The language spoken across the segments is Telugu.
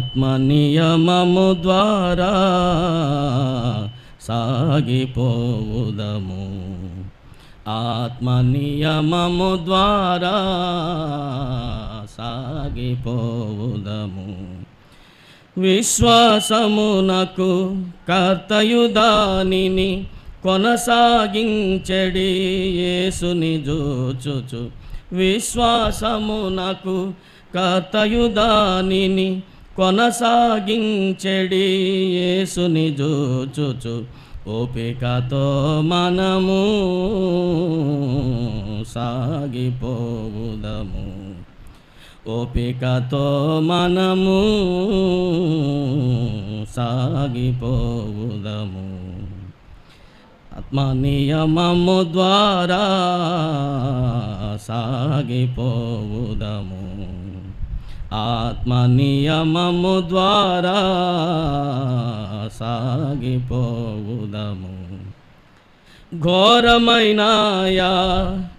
ఆత్మనియమము ద్వారా సాగిపోవుదము. ఆత్మనియమము ద్వారా సాగిపోవుదము. విశ్వాసమునకు కర్తయుదానిని కొనసాగించడి యేసుని జోచుచు. విశ్వాసమునకు కర్తయుదానిని కొనసాగించడి యేసుని చూచుచు ఓపికతో మనము సాగిపోవుదము. ఓపికతో మనము సాగిపోవుదము. ఆత్మనియమము ద్వారా సాగిపోవుదము. ఆత్మనియమము ద్వారా సాగిపోవుదము. ఘోరమైనాయా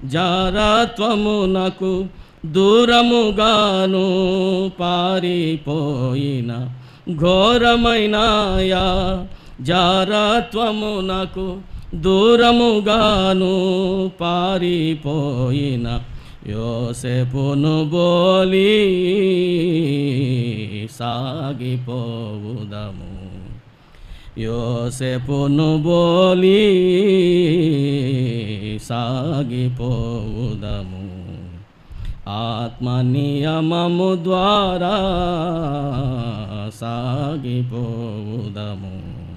జారత్వమునకు దూరముగాను పారిపోయిన ఘోరమైనాయా జారత్వమునకు దూరముగాను పారిపోయిన యోసేపును బోలి సాగిపోవుదము. యోసేపును బోలి సాగిపోవుదము. ఆత్మ నియమము ద్వారా సాగిపోవుదము.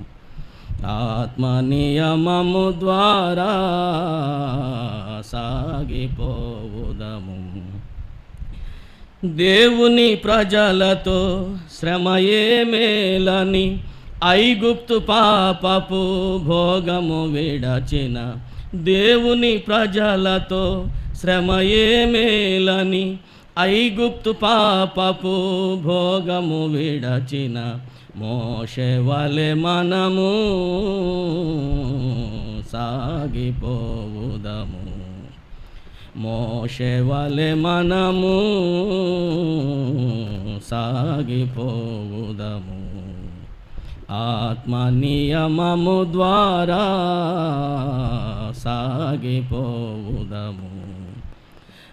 ఆత్మనియమము ద్వారా సాగిపోవుదము. దేవుని ప్రజలతో శ్రమయే మేలని ఐగుప్తు పాపపు భోగము విడచిన దేవుని ప్రజలతో శ్రమయే మేలని ఐగుప్తు పాపపు భోగము విడచిన మోషవలె మనము సాగిపోవుదము. మోషవలె మనము సాగిపోవుదము. ఆత్మనియమము ద్వారా సాగిపోవుదము.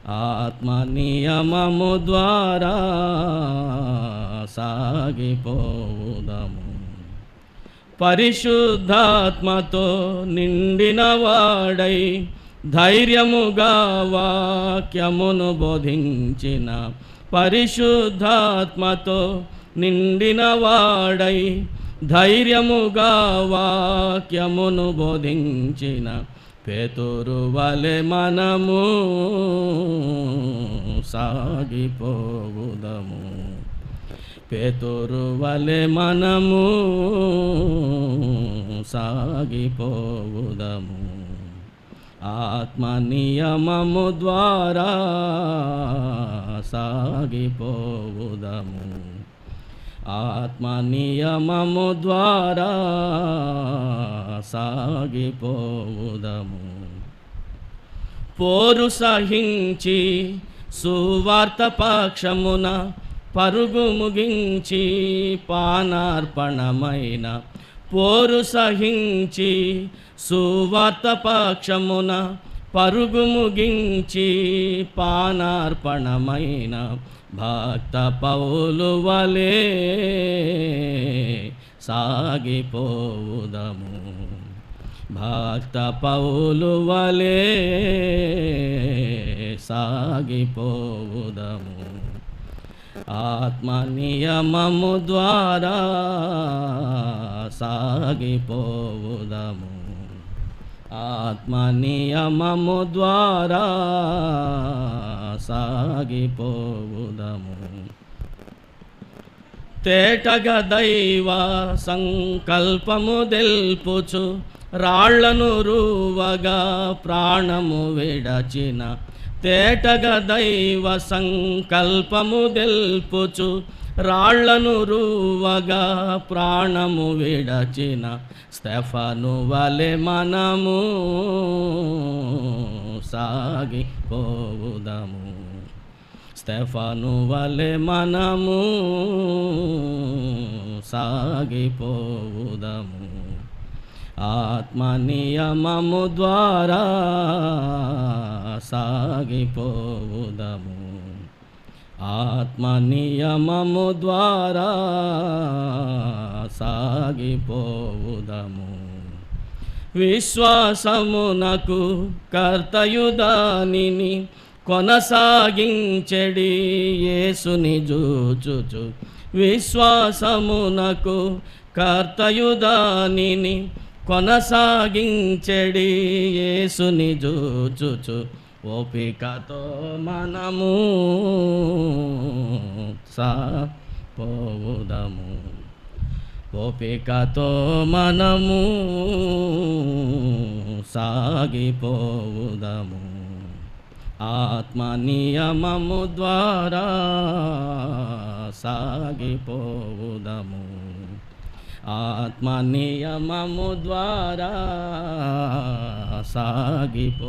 ఆత్మనియమము ద్వారా సాగిపోదాము. పరిశుద్ధాత్మతో నిండిన వాడై ధైర్యముగా వాక్యమును బోధించిన పరిశుద్ధాత్మతో నిండిన వాడై ధైర్యముగా వాక్యమును బోధించిన పేతురు వలె మనము సాగిపోవుదము. పేతురు వలె మనము సాగిపోవుదము. ఆత్మ నియమము ద్వారా సాగిపోవుదము. ఆత్మనియమము ద్వారా సాగిపోవుదము. పోరు సహించి సువార్త పక్షమున పరుగు ముగించి పానార్పణమైన పోరు సహించి సువార్త పక్షమున పరుగు ముగించి పానార్పణమైన భక్త పౌలు వలే సాగిపోవుదము. భక్త పౌలు వలే సాగిపోవుదము. ఆత్మనియమము ద్వారా సాగిపోవుదము. ఆత్మనియమము ద్వారా సాగిపోవుదము. తేటగ దైవ సంకల్పము దెల్పుచు రాళ్ళను రూవగా ప్రాణము విడచిన తేటగా దైవ సంకల్పము దెల్పుచు రాళ్ళను రువగా ప్రాణము విడచిన స్టెఫను వలె మనము సాగిపోవుదము. స్టెఫను వలె మనము సాగిపోవుదము. ఆత్మ నియమము ద్వారా సాగిపోవుదము. ఆత్మ నియమము ద్వారా సాగిపోవుదము. విశ్వాసమునకు కర్తయుదానిని కొనసాగించెడి యేసుని జూచుచు. విశ్వాసమునకు కర్తయుదానిని కొనసాగించెడి యేసుని చూచుచు ఓపికతో మనము సాపోవుదము. ఓపికతో మనము సాగిపోవుదము. ఆత్మ నియమము ద్వారా సాగిపోవుదము. ఆత్మ నియమము ద్వారా సాగిపోదము